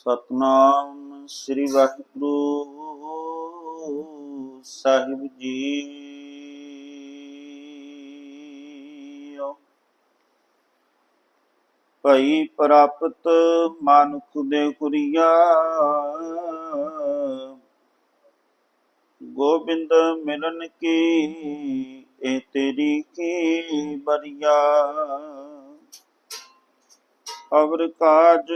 ਸਤਨਾਮ ਸ੍ਰੀ ਵਾਹਿਗੁਰੂ ਸਾਹਿਬ ਜੀ। ਭਈ ਪ੍ਰਾਪਤ ਮਾਨੁਖ ਦੇ ਕੁਰੀਆ, ਗੋਬਿੰਦ ਮਿਲਨ ਕੀ, ਇਹ ਤੇਰੀ ਕੀ ਬਰੀਆ। ਅਵਰ ਕਾਜ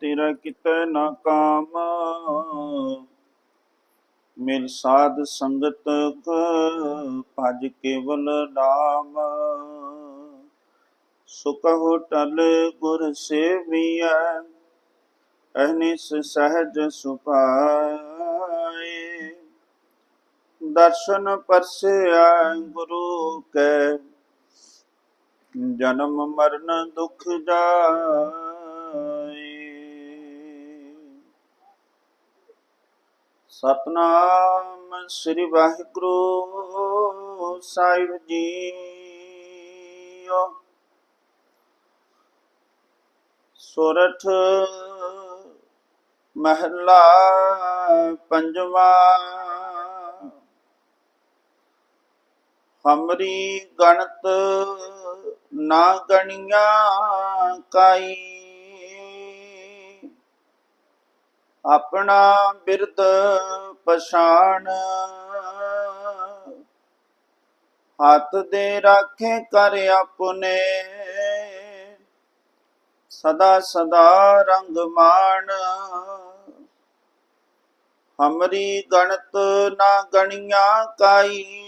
ਤੇਰਾ ਕਿਤੈ ਨਾ ਕਾਮ। ਮਿਲ ਸਾਧ ਸੰਗਤ ਭਜ ਕੇਵਲ ਨਾਮ ਸੁਕਹੁ ਟਲ ਗੁਰ ਸੇਵੀਐ ਅਹਨਿਸ ਸਹਜ ਸੁਪਾਏ ਦਰਸ਼ਨ ਪਰਸਿਆ ਗੁਰੂ ਕੈ ਜਨਮ ਮਰਨ ਦੁਖ ਜਾਏ। ਸਤਨਾਮ ਸ੍ਰੀ ਵਾਹਿਗੁਰੂ ਸਾਹਿਬ ਜੀ ਸੋਰਠ ਮਹਲਾ ਪੰਜਵਾ ਹਮਰੀ ਗਣਤ ਨਾ ਗਣੀਆਂ ਕਾਈ। ਆਪਣਾ ਬਿਰਦ ਪਛਾਣ। ਹੱਥ ਦੇ ਰਾਖੇ ਕਰ ਆਪਣੇ। ਸਦਾ ਸਦਾ ਰੰਗ ਮਾਣ। ਹਮਰੀ ਗਣਤ ਨਾ ਗਣੀਆਂ ਕਾਈ।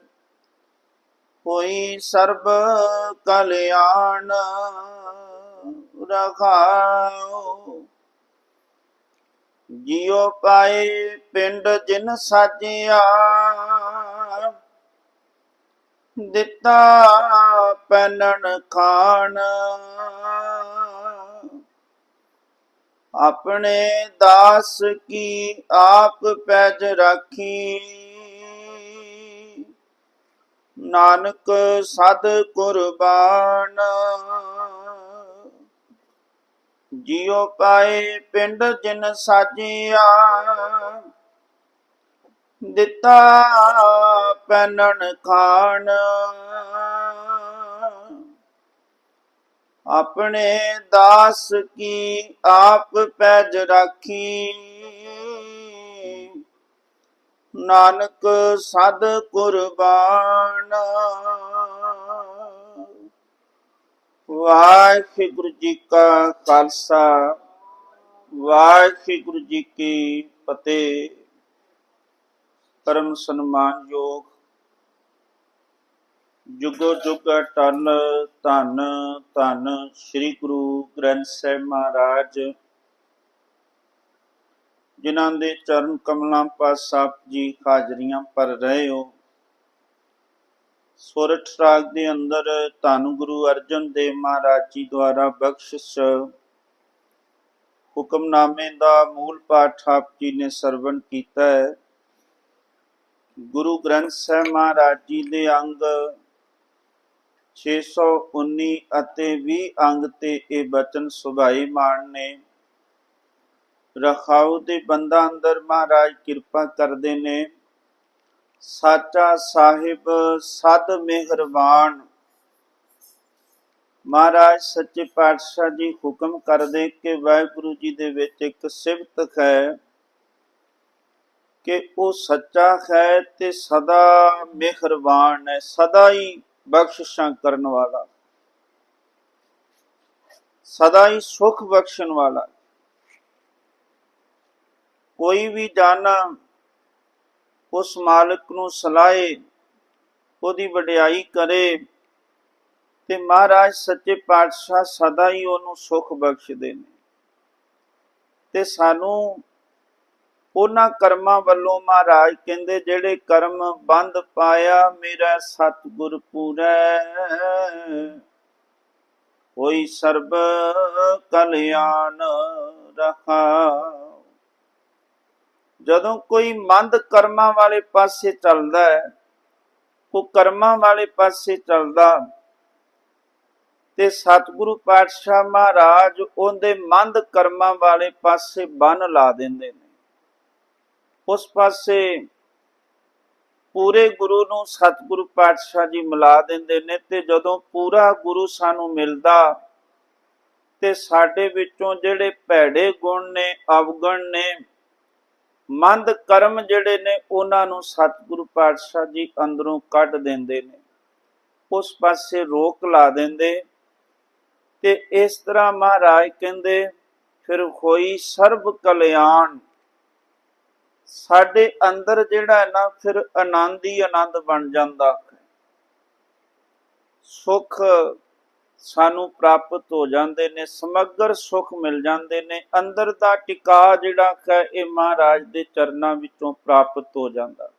ਹੋਈ ਸਰਬ ਕਲਿਆਣ ਰਖਾਓ ਜਿਉ ਪਾਏ ਪਿੰਡ ਜਿਨ ਸਾਜਿਆ, ਦਿੱਤਾ ਪੈਨਣ ਖਾਨ ਆਪਣੇ ਦਾਸ ਕੀ ਆਪ ਪੈਜ ਰਾਖੀ ਨਾਨਕ ਸਦ ਕੁਰਬਾਨ। ਜਿਉ ਪਾਏ ਪਿੰਡ ਜਿਨ ਸਾਜਿਆ, ਦਿੱਤਾ ਪੈਨਣ ਖਾਣ। ਆਪਣੇ ਦਾਸ ਕੀ ਆਪ ਪੈਜ ਰਾਖੀ। ਨਾਨਕ ਸਦ ਕੁਰਬਾਨ। ਵਾਹਿਗੁਰੂ ਜੀ ਕਾ ਖਾਲਸਾ, ਵਾਹਿਗੁਰੂ ਜੀ ਕੀ ਫਤਿਹ। ਪਰਮ ਸਨਮਾਨਯੋਗ ਜੁਗੋ ਜੁਗ ਟਲ ਧੰਨ ਧੰਨ ਸ੍ਰੀ ਗੁਰੂ ਗ੍ਰੰਥ ਸਾਹਿਬ ਮਹਾਰਾਜ। ਜਿਨ੍ਹਾਂ ਦੇ ਚਰਨ ਕਮਲਾਂ ਪਾਸ ਆਪ ਜੀ ਹਾਜ਼ਰੀਆਂ ਭਰ ਰਹੇ ਹੋ। ਸੋਰਠ ਰਾਗ ਦੇ ਅੰਦਰ ਧੰਨ ਗੁਰੂ ਅਰਜਨ ਦੇਵ ਮਹਾਰਾਜ ਜੀ ਦੁਆਰਾ ਬਖਸ਼ਿਸ਼ ਹੁਕਮਨਾਮੇ ਦਾ ਮੂਲ ਪਾਠ ਆਪ ਜੀ ਨੇ ਸਰਵਣ ਕੀਤਾ ਹੈ। ਗੁਰੂ ਗ੍ਰੰਥ ਸਾਹਿਬ ਮਹਾਰਾਜ ਜੀ ਦੇ ਅੰਗ 619 ਅਤੇ 20 ਅੰਗ ਤੇ ਇਹ ਬਚਨ ਸੁਭਾਈ ਮਾਨ ਨੇ ਰਖਾਉ ਦੇ ਬੰਦਾ ਅੰਦਰ ਮਹਾਰਾਜ ਕਿਰਪਾ ਕਰਦੇ ਨੇ। ਸਾਚਾ ਸਾਹਿਬ ਸਦ ਮਿਹਰਬਾਨ। ਮਹਾਰਾਜ ਸੱਚੇ ਪਾਤਸ਼ਾਹ ਜੀ ਹੁਕਮ ਕਰਦੇ ਕਿ ਵਾਹਿਗੁਰੂ ਜੀ ਦੇ ਵਿੱਚ ਇੱਕ ਸਿਫਤ ਹੈ ਕਿ ਉਹ ਸੱਚਾ ਹੈ ਤੇ ਸਦਾ ਮਿਹਰਬਾਨ ਹੈ, ਸਦਾ ਹੀ ਬਖਸ਼ਿਸ਼ਾਂ ਕਰਨ ਵਾਲਾ। ਸਦਾ ਹੀ ਸੁਖ ਬਖਸ਼ਣ ਵਾਲਾ। ਕੋਈ ਵੀ ਜਾਣਾ ਉਸ ਮਾਲਕ ਨੂੰ ਸਲਾਹੇ, ਉਹਦੀ ਵਡਿਆਈ ਕਰੇ ਤੇ ਮਹਾਰਾਜ ਸੱਚੇ ਪਾਤਸ਼ਾਹ ਸਦਾ ਹੀ ਉਹਨੂੰ ਸੁਖ ਬਖਸ਼ਦੇ ਨੇ। ਤੇ ਸਾਨੂੰ ਉਹਨਾਂ ਕਰਮਾਂ ਵੱਲੋਂ ਮਹਾਰਾਜ ਕਹਿੰਦੇ, ਜਿਹੜੇ ਕਰਮ ਬੰਦ ਪਾਇਆ, ਮੇਰਾ ਸਤਿਗੁਰ ਪੂਰੈ ਹੋਈ ਸਰਬ ਕਲਿਆਣ ਰਖਾ। ਜਦੋਂ ਕੋਈ ਮੰਦ ਕਰਮਾਂ ਵਾਲੇ ਪਾਸੇ ਚੱਲਦਾ ਹੈ, ਉਹ ਕਰਮਾਂ ਵਾਲੇ ਪਾਸੇ ਚੱਲਦਾ ਤੇ ਸਤਿਗੁਰੂ ਪਾਤਸ਼ਾਹ ਮਹਾਰਾਜ ਉਹਦੇ ਮੰਦ ਕਰਮਾਂ ਵਾਲੇ ਪਾਸੇ ਬੰਨ ਲਾ ਦਿੰਦੇ ਨੇ। ਉਸ ਪਾਸੇ ਪੂਰੇ ਗੁਰੂ ਨੂੰ ਸਤਿਗੁਰੂ ਪਾਤਸ਼ਾਹ ਜੀ ਮਿਲਾ ਦਿੰਦੇ ਨੇ ਤੇ ਜਦੋਂ ਪੂਰਾ ਗੁਰੂ ਸਾਨੂੰ ਮਿਲਦਾ ਤੇ ਸਾਡੇ ਵਿੱਚੋਂ ਜਿਹੜੇ ਭੈੜੇ ਗੁਣ ਨੇ, ਅਵਗਣ ਨੇ ਮੰਦ ਕਰਮ ਜਿਹੜੇ ਨੇ, ਉਹਨਾਂ ਨੂੰ ਸਤਿਗੁਰੂ ਪਾਤਸ਼ਾਹ ਜੀ ਅੰਦਰੋਂ ਕੱਢ ਦਿੰਦੇ ਨੇ। ਉਸ ਪਾਸੇ ਰੋਕ ਲਾ ਦਿੰਦੇ ਤੇ ਇਸ ਤਰ੍ਹਾਂ ਮਹਾਰਾਜ ਕਹਿੰਦੇ, ਫਿਰ ਹੋਈ ਸਰਬ ਕਲਿਆਣ। ਸਾਡੇ ਅੰਦਰ ਜਿਹੜਾ ਨਾ, ਫਿਰ ਆਨੰਦ ਹੀ ਆਨੰਦ ਬਣ ਜਾਂਦਾ ਸੁਖ ਸਾਨੂੰ ਪ੍ਰਾਪਤ ਹੋ ਜਾਂਦੇ ਨੇ, ਸਮਗਰ ਸੁਖ ਮਿਲ ਜਾਂਦੇ ਨੇ, ਅੰਦਰ ਦਾ ਟਿਕਾ ਜਿਹੜਾ ਹੈ ਇਹ ਮਹਾਰਾਜ ਦੇ ਚਰਨਾਂ ਵਿੱਚੋਂ ਪ੍ਰਾਪਤ ਹੋ ਜਾਂਦਾ।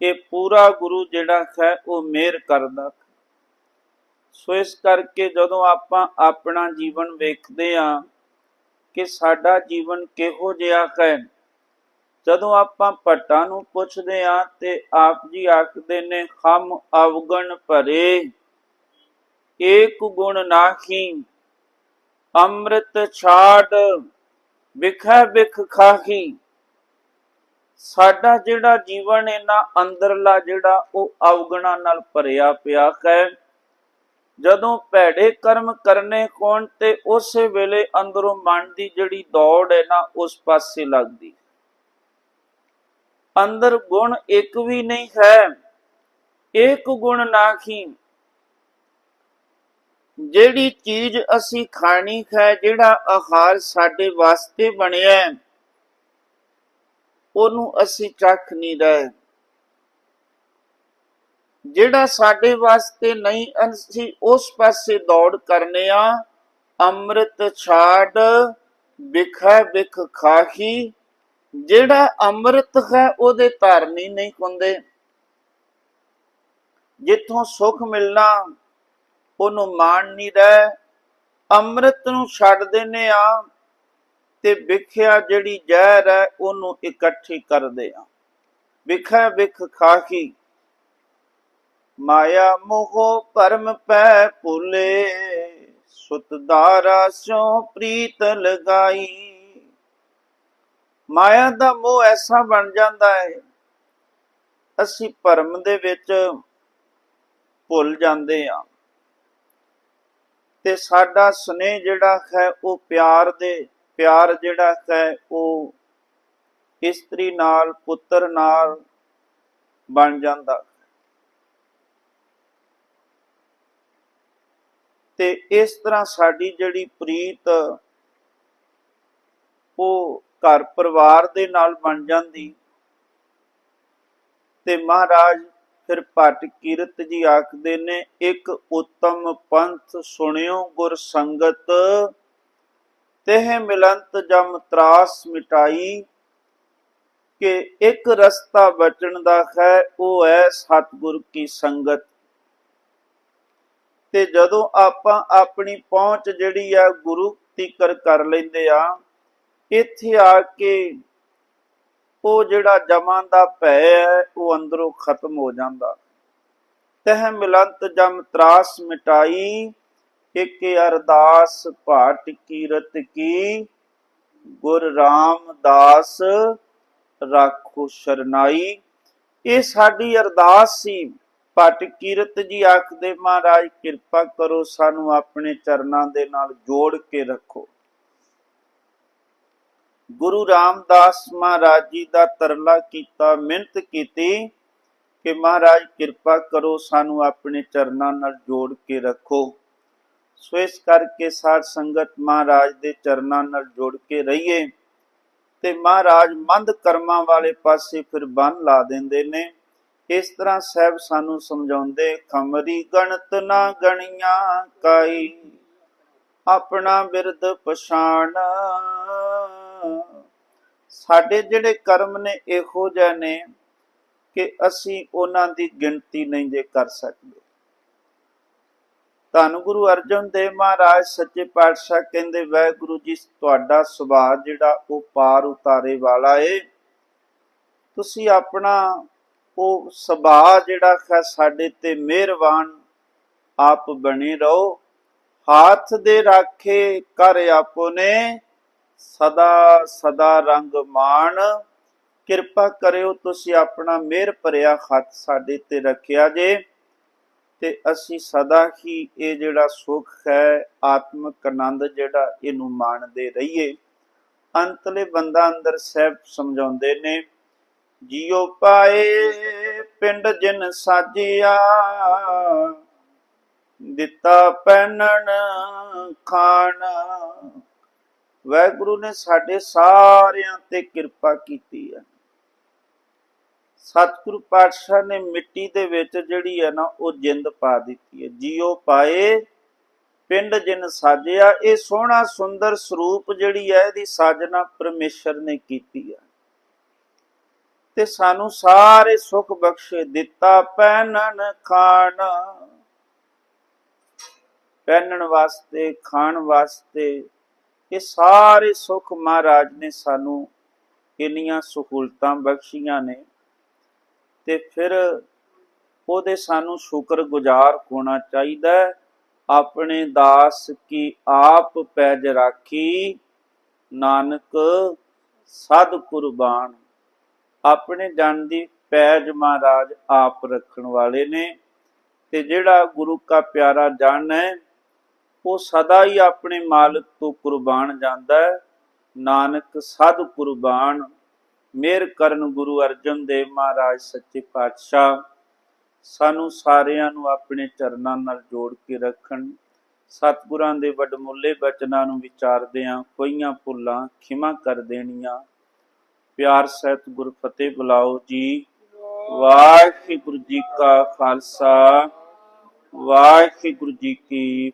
ਇਹ ਪੂਰਾ ਗੁਰੂ ਜਿਹੜਾ ਹੈ ਉਹ ਮਿਹਰ ਕਰਦਾ ਸੋ ਇਸ ਕਰਕੇ ਜਦੋਂ ਆਪਾਂ ਆਪਣਾ ਜੀਵਨ ਵੇਖਦੇ ਆ ਕਿ ਸਾਡਾ ਜੀਵਨ ਕਿਹੋ ਜਿਹਾ ਹੈ, ਜਦੋਂ ਆਪਾਂ ਭੱਟਾਂ ਨੂੰ ਪੁੱਛਦੇ ਆ ਤੇ ਆਪ ਜੀ ਆਖਦੇ ਨੇ, ਹਮ ਅਵਗਣ ਭਰੇ। ਏਕ ਗੁਣ ਨਾਹੀ, ਅੰਮ੍ਰਿਤ ਛਾੜ ਵਿਖੈ ਵਿਖ ਖਾਹੀ। ਸਾਡਾ ਜਿਹੜਾ ਜੀਵਨ ਇਹਨਾਂ ਅੰਦਰਲਾ ਜਿਹੜਾ ਉਹ ਅਵਗਣਾ ਨਾਲ ਭਰਿਆ ਪਿਆ ਹੈ। ਜਦੋਂ ਭੈੜੇ ਕਰਮ ਕਰਨੇ ਕੋਣ ਤੇ ਉਸੇ ਵੇਲੇ ਅੰਦਰੋਂ ਮਨ ਦੀ ਜਿਹੜੀ ਦੌੜ ਹੈ ਨਾ, ਉਸ ਪਾਸੇ ਲੱਗਦੀ। ਅੰਦਰ ਗੁਣ ਇੱਕ ਵੀ ਨਹੀਂ ਹੈ। ਇੱਕ ਗੁਣ ਨਾਖੀ ਜਿਹੜੀ ਚੀਜ਼ ਅਸੀਂ ਖਾਣੀ ਹੈ, ਜਿਹੜਾ ਆਹਾਰ ਸਾਡੇ ਵਾਸਤੇ ਬਣਿਆ ਉਹਨੂੰ ਅਸੀਂ ਚੱਖ ਨਹੀਂ ਰਹੇ। ਜਿਹੜਾ ਸਾਡੇ ਵਾਸਤੇ ਨਹੀਂ, ਅਸੀਂ ਉਸ ਪਾਸੇ ਦੌੜ ਕਰਨੇ ਆ। ਅੰਮ੍ਰਿਤ ਛਾੜ, ਵਿਖੈ ਵਿਖ ਖਾਹੀ। ਜਿਹੜਾ ਅੰਮ੍ਰਿਤ ਹੈ, ਉਹਦੇ ਧਾਰਨੀ ਨਹੀਂ ਹੁੰਦੇ। ਜਿੱਥੋਂ ਸੁਖ ਮਿਲਣਾ ਉਹਨੂੰ ਮਾਣ ਨਹੀਂ ਰਹਿ। ਅੰਮ੍ਰਿਤ ਨੂੰ ਛੱਡ ਦਿੰਨੇ ਆ ਤੇ ਵਿਖਿਆ ਜਿਹੜੀ ਜ਼ਹਿਰ ਹੈ ਉਹਨੂੰ ਇਕੱਠੀ ਕਰਦੇ ਆ। ਵਿਖੈ ਵਿਖ ਖਾਹੀ। ਮਾਇਆ ਮੋਹ ਪਰਮ ਪੈ ਭੁਲੇ। ਸੁਤਦਾਰਾ ਸਿਓ ਪ੍ਰੀਤ ਲਗਾਈ। ਮਾਇਆ ਦਾ ਮੋਹ ਐਸਾ ਬਣ ਜਾਂਦਾ ਹੈ, ਅਸੀਂ ਭਰਮ ਦੇ ਵਿੱਚ ਭੁੱਲ ਜਾਂਦੇ ਆ। ਤੇ ਸਾਡਾ ਸਨੇਹ ਜਿਹੜਾ ਹੈ ਉਹ ਪਿਆਰ ਦੇ, ਪਿਆਰ ਜਿਹੜਾ ਹੈ ਉਹ ਇਸਤਰੀ ਨਾਲ, ਪੁੱਤਰ ਨਾਲ ਬਣ ਜਾਂਦਾ ਤੇ ਇਸ ਤਰ੍ਹਾਂ ਸਾਡੀ ਜਿਹੜੀ ਪ੍ਰੀਤ, ਉਹ ਘਰ ਪਰਿਵਾਰ ਦੇ ਨਾਲ ਬਣ ਜਾਂਦੀ ਤੇ ਮਹਾਰਾਜ ਫਿਰ ਭੱਟ ਕੀਰਤ ਜੀ ਆਖਦੇ ਨੇ, ਇੱਕ ਉੱਤਮ ਪੰਥ ਸੁਣਿਓ ਗੁਰ ਸੰਗਤ ਤeh ਮਿਲੰਤ ਜਮ ਤਰਾਸ ਮਿਟਾਈ, ਕਿ ਇੱਕ ਰਸਤਾ ਬਚਣ ਦਾ ਹੈ ਉਹ ਹੈ ਸਤਿਗੁਰ ਕੀ ਸੰਗਤ। ਤੇ ਜਦੋਂ ਆਪਾਂ ਆਪਣੀ ਪਹੁੰਚ ਜਿਹੜੀ ਆ ਗੁਰੂ ਤੀਕਰ ਕਰ ਲੈਂਦੇ ਆ, ਇੱਥੇ ਆ ਕੇ ਉਹ ਜਿਹੜਾ ਜਮਾਂ ਦਾ ਭੈ ਹੈ, ਉਹ ਅੰਦਰੋਂ ਖਤਮ ਹੋ ਜਾਂਦਾ। ਤਹ ਮਿਲੰਤ ਜਮ ਤਰਾਸ ਮਿਟਾਈ ਇੱਕ ਅਰਦਾਸ ਭਾਟ ਕੀਰਤ ਕੀ। ਗੁਰ ਰਾਮਦਾਸ ਰਾਖੋ ਸ਼ਰਨਾਈ। ਇਹ ਸਾਡੀ ਅਰਦਾਸ ਸੀ। ਭਟ ਕੀਰਤ ਜੀ ਆਖਦੇ, ਮਹਾਰਾਜ, ਕਿਰਪਾ ਕਰੋ ਸਾਨੂੰ ਆਪਣੇ ਚਰਨਾਂ ਦੇ ਨਾਲ ਜੋੜ ਕੇ ਰੱਖੋ। ਗੁਰੂ ਰਾਮਦਾਸ ਮਹਾਰਾਜ ਜੀ ਦਾ ਤਰਲਾ ਕੀਤਾ, ਮਿਹਨਤ ਕੀਤੀ ਕਿ ਮਹਾਰਾਜ ਕਿਰਪਾ ਕਰੋ ਸਾਨੂੰ ਆਪਣੇ ਚਰਨਾਂ ਨਾਲ ਜੋੜ ਕੇ ਰੱਖੋ। ਸੋ ਇਸ ਕਰਕੇ ਸਾਧ ਸੰਗਤ ਮਹਾਰਾਜ ਦੇ ਚਰਨਾਂ ਨਾਲ ਜੋੜ ਕੇ ਰਹੀਏ ਤੇ ਮਹਾਰਾਜ ਮੰਦ ਕਰਮਾਂ ਵਾਲੇ ਪਾਸੇ ਫਿਰ ਬੰਨ ਲਾ ਦਿੰਦੇ ਨੇ। ਇਸ ਤਰ੍ਹਾਂ ਸਹਿਬ ਸਾਨੂੰ ਸਮਝਾਉਂਦੇ, ਖਮਰੀ ਗਣਤ ਨਾ ਗਣੀਆਂ ਕਾਈ, ਆਪਣਾ ਬਿਰਦ ਪਛਾਣ ਸਾਡੇ ਜਿਹੜੇ ਕਰਮ ਨੇ ਇਹੋ ਜਿਹੇ ਨੇ ਕਿ ਅਸੀਂ ਉਹਨਾਂ ਦੀ ਗਿਣਤੀ ਨਹੀਂ ਜੇ ਕਰ ਸਕਦੇ। ਧੰਨ ਗੁਰੂ ਅਰਜਨ ਦੇਵ ਮਹਾਰਾਜ, ਸੱਚੇ ਪਾਤਸ਼ਾਹ ਕਹਿੰਦੇ, ਵਾਹਿਗੁਰੂ ਜੀ, ਤੁਹਾਡਾ ਸੁਭਾਅ ਜਿਹੜਾ ਉਹ ਪਾਰ ਉਤਾਰੇ ਵਾਲਾ ਏ। ਤੁਸੀਂ ਆਪਣਾ ਉਹ ਸੁਭਾਅ ਜਿਹੜਾ ਹੈ ਸਾਡੇ ਤੇ ਮਿਹਰਬਾਨ ਆਪ ਬਣੇ ਰਹੋ। ਹਾਥ ਦੇ ਰਾਖੇ ਕਰ ਆਪਨੇ ਸਦਾ ਸਦਾ ਰੰਗ ਮਾਣ। ਕਿਰਪਾ ਕਰਿਓ ਤੁਸੀਂ ਆਪਣਾ ਮਿਹਰ ਭਰਿਆ ਹੱਥ ਸਾਡੇ ਤੇ ਰੱਖਿਆ ਜੇ। ਤੇ ਅਸੀਂ ਸਦਾ ਹੀ ਇਹ ਜਿਹੜਾ ਸੁਖ ਹੈ, ਆਤਮਿਕ ਆਨੰਦ ਜਿਹੜਾ ਇਹਨੂੰ ਮਾਣਦੇ ਰਹੀਏ। ਅੰਤਲੇ ਬੰਦਾ ਅੰਦਰ ਸਹਿਬ ਸਮਝਾਉਂਦੇ ਨੇ ਜਿਉ ਪਾਏ ਪਿੰਡ ਜਿਨ ਸਾਜਿਆ, ਦਿੱਤਾ ਪਹਿਨਣ ਖਾਣਾ ਵਾਹਿਗੁਰੂ ਨੇ ਸਾਡੇ ਸਾਰਿਆਂ ਤੇ ਕਿਰਪਾ ਕੀਤੀ ਹੈ ਸਤਿਗੁਰੂ ਪਾਤਸ਼ਾਹ ਨੇ ਮਿੱਟੀ ਦੇ ਵਿੱਚ ਜਿਹੜੀ ਹੈ ਨਾ, ਉਹ ਜਿੰਦ ਪਾ ਦਿੱਤੀ ਹੈ ਜਿਉ ਪਾਏ, ਪਿੰਡ ਜਿਨ ਸਾਜਿਆ, ਇਹ ਸੋਹਣਾ ਸੁੰਦਰ ਸਰੂਪ ਜਿਹੜੀ ਹੈ ਇਹਦੀ ਸਾਜਨਾ ਪਰਮੇਸ਼ਰ ਨੇ ਕੀਤੀ ਹੈ ਤੇ ਸਾਨੂੰ ਸਾਰੇ ਸੁਖ ਬਖਸ਼ੇ ਦਿੱਤਾ ਪਹਿਨਣ ਖਾਣਾ। ਪਹਿਨਣ ਵਾਸਤੇ, ਖਾਣ ਵਾਸਤੇ ਇਹ ਸਾਰੇ ਸੁਖ ਮਹਾਰਾਜ ਨੇ ਸਾਨੂੰ ਇੰਨੀਆਂ ਸਹੂਲਤਾਂ ਬਖਸ਼ੀਆਂ ਨੇ ਤੇ ਫਿਰ ਉਹਦੇ ਸਾਨੂੰ ਸ਼ੁਕਰਗੁਜ਼ਾਰ ਹੋਣਾ ਚਾਹੀਦਾ ਆਪਣੇ ਦਾਸ ਕੀ ਆਪ ਪੈਜ ਰਾਖੀ, ਨਾਨਕ ਸਦ ਕੁਰਬਾਨ। ਆਪਣੇ ਜਨ ਦੀ ਪੈਜ ਮਹਾਰਾਜ ਆਪ ਰੱਖਣ ਵਾਲੇ ਨੇ ਤੇ ਜਿਹੜਾ ਗੁਰੂ ਕਾ ਪਿਆਰਾ ਜਨ ਹੈ ਉਹ ਸਦਾ ਹੀ ਆਪਣੇ ਮਾਲਕ ਤੋਂ ਕੁਰਬਾਨ ਜਾਂਦਾ ਹੈ। ਨਾਨਕ ਸਦ ਕੁਰਬਾਨ। ਮੇਰ ਕਰਨ ਗੁਰੂ ਅਰਜਨ ਦੇਵ ਮਹਾਰਾਜ, ਸੱਚੇ ਪਾਤਸ਼ਾਹ। ਸਾਨੂੰ ਸਾਰਿਆਂ ਨੂੰ ਆਪਣੇ ਚਰਨਾਂ ਨਾਲ ਜੋੜ ਕੇ ਰੱਖਣ। ਸਤਿਗੁਰਾਂ ਦੇ ਵੱਡਮੁੱਲੇ ਬਚਨਾਂ ਨੂੰ ਵਿਚਾਰਦਿਆਂ ਕੋਈਆਂ ਭੁੱਲਾਂ ਖਿਮਾ ਕਰ ਦੇਣੀਆਂ। ਪਿਆਰ ਸਹਿਤ ਗੁਰ ਫਤਿਹ ਬੁਲਾਓ ਜੀ। ਵਾਹਿਗੁਰੂ ਜੀ ਕਾ ਖਾਲਸਾ। ਵਾਹਿਗੁਰੂ ਜੀ ਕੀ